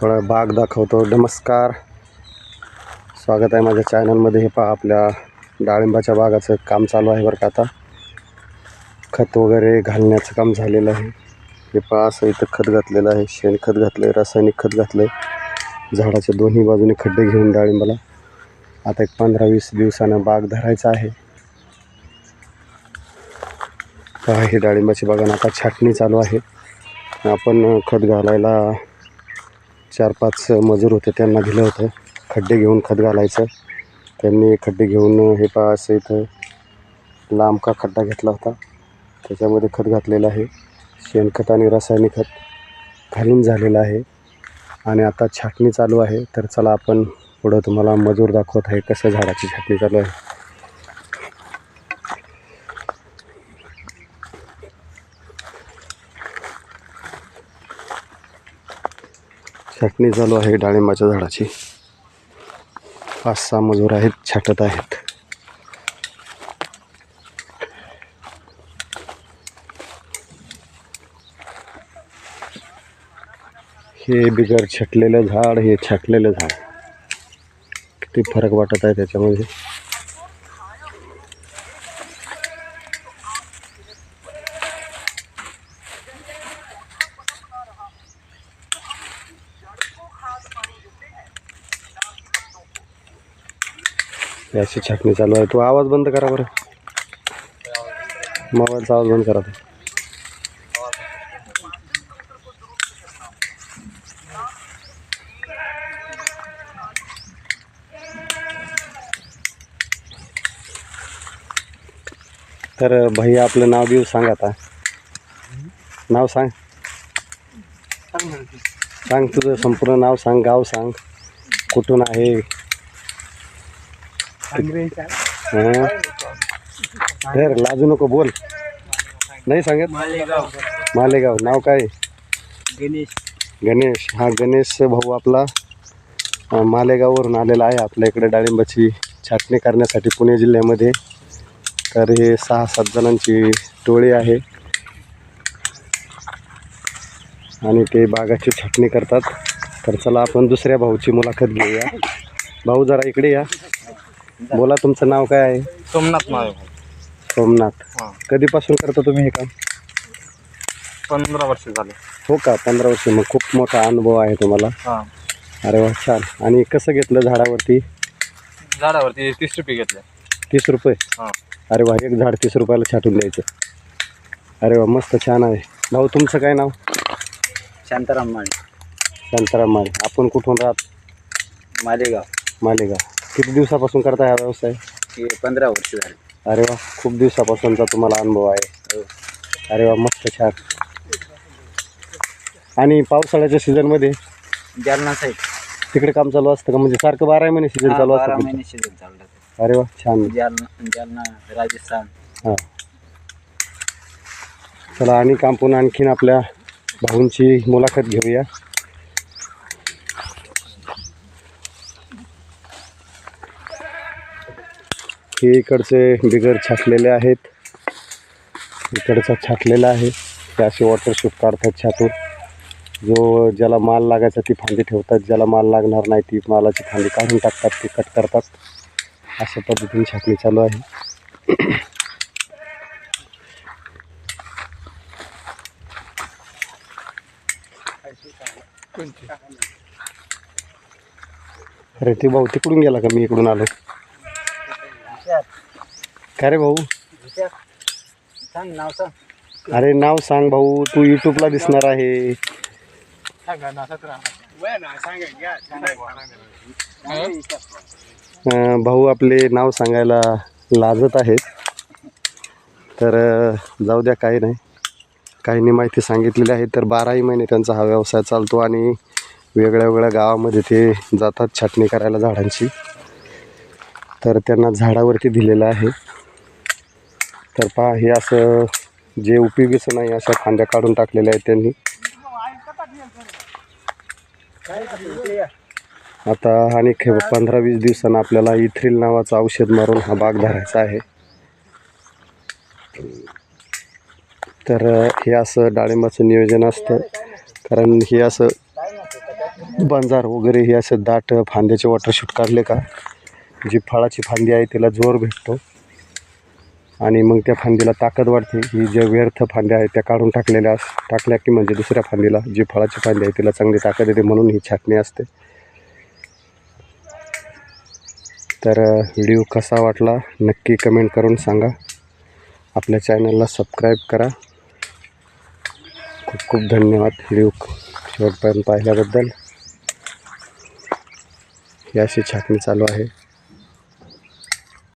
थोडा बाग दाखवतो. नमस्कार. स्वागत आहे माझ्या चॅनलमध्ये हे पहा आपल्या डाळिंबाच्या बागाचं काम चालू आहे बरं का आता. खत वगैरे घालण्याचं काम झालेलं आहे. हे पहा असं इथं खत घातलेलं आहे. शेणखत घातलं आहे रासायनिक खत घातलं आहे झाडाच्या दोन्ही बाजूने खड्डे घेऊन डाळिंबाला. आता एक पंधरा वीस दिवसानं बाग धरायचा आहे. पहा ही डाळिंबाची बागान आता छाटणी चालू आहे. आपण खत घालायला चार पाच मजूर होते त्यांना दिलं होतं. खड्डे घेऊन खत घालायचं. त्यांनी खड्डे घेऊन हे पहा असं इथं लांब का खड्डा घेतला होता. त्याच्यामध्ये खत घातलेलं आहे. शेणखत आणि रासायनिक खत घालून झालेलं आहे. आणि आता छाटणी चालू आहे. तर चला आपण पुढं तुम्हाला मजूर दाखवत आहे कसं झाडाची छाटणी चालू आहे. छाटणी चालू आहे डाळिंबाच्या झाडाची. पाच सहा मजूर आहेत छाटत आहेत. हे बिगर छटलेलं झाड हे छाटलेलं झाड. किती फरक वाटत आहे त्याच्यामध्ये? याची छाटणी चालू आहे. तू आवाज बंद करा बरं. मोबाईलचा आवाज बंद करा तू. तर भैया आपलं नाव बिव सांग आता. नाव सांग. सांग तुझं संपूर्ण नाव सांग गाव सांग. कुठून आहे? धर लाजू नको बोल. नाही सांगत? मालेगाव. मालेगाव. नाव काय? गणेश. गणेश. हा गणेश भाऊ आपला मालेगाववरून आलेला आहे. आपल्या इकडे डाळिंबाची छाटणी करण्यासाठी पुणे जिल्ह्यामध्ये. तर हे सहा सात जणांची टोळी आहे. आणि ते बागाची छाटणी करतात. तर चला आपण दुसऱ्या भाऊची मुलाखत घेऊया. भाऊ जरा इकडे या. बोला तुमचं नाव काय आहे? सोमनाथ माळे सोमनाथ. हां. कधीपासून करता तुम्ही हे काम? पंधरा वर्ष झाले. हो का? पंधरा वर्ष. मग खूप मोठा अनुभव आहे तुम्हाला. हां. अरे वा छान. आणि कसं घेतलं झाडावरती? झाडावरती तीस रुपये घेतले. तीस रुपये? हां. अरे वा एक झाड तीस रुपयाला छाटून द्यायचं. अरे वा मस्त छान आहे. भाऊ तुमचं काय नाव? शांताराम माळे शांताराम माळे आपण कुठून राहत? मालेगाव. मालेगाव. किती दिवसापासून करता हा व्यवसाय? हे पंधरा वर्ष झाले. अरे वा खूप दिवसापासूनचा तुम्हाला अनुभव आहे. अरे वा मस्त छान. आणि पावसाळ्याच्या सीझनमध्ये जालना साईड तिकडे काम चालू असतं का? म्हणजे सारखं बारा महिने सीझन चालू बारा असतं महिने चाललं अरे वा छान. जालना जालना राजस्थान. हां. चला आणि कांपून आणखीन आपल्या भाऊंची मुलाखत घेऊया. हे इकडचे बिगर छाटलेले आहेत. इकडचा छाटलेला आहे. ते असे वॉटरशूट काढतात छाटून जो ज्याला माल लागायचा ती फांदी ठेवतात. ज्याला माल लागणार नाही ती मालाची फांदी काढून टाकतात. ती कट करतात. अशा पद्धतीने छाटणी चालू आहे. अरे ते भाऊ तिकडून गेला का? मी इकडून आलो का रे भाऊ? सांग नाव सांग अरे नाव सांग भाऊ तू यूट्यूबला दिसणार आहे. अं, भाऊ आपले नाव सांगायला लाजत आहेत. तर अं, जाऊ द्या काही नाही. काहींनी माहिती सांगितलेली आहे तर बाराही महिने त्यांचा हा व्यवसाय चालतो आणि वेगळ्या वेगळ्या गावामध्ये ते जातात छाटणी करायला झाडांची. तर त्यांना झाडावरती दिलेलं आहे. तर पहा हे असं जे उपयोगीचं नाही अशा फांद्या काढून टाकलेल्या आहेत त्यांनी. आता आणि पंधरा वीस दिवसांना आपल्याला इथ्रिल नावाचं औषध मारून हा बाग धरायचा आहे. तर हे असं डाळिंबाचं नियोजन असतं. कारण हे असं बंजार वगैरे हे असं दाट फांद्याचे वॉटरशूट काढले का जी फळाची फांदी आहे तिला जोर भेटतो. आणि मग त्या फांदीला ताकद वाढते. ही ज्या व्यर्थ फांद्या आहेत त्या काढून टाकलेल्या अस टाकल्या की म्हणजे दुसऱ्या फांदीला जी फळाची फांदी आहे तिला चांगली ताकद येते म्हणून ही छाटणी असते. तर व्हिडिओ कसा वाटला नक्की कमेंट करून सांगा. आपल्या चॅनलला सबस्क्राईब करा. खूप खूप धन्यवाद व्हिडिओ शेवटपर्यंत पाहिल्याबद्दल. ही अशी छाटणी चालू आहे.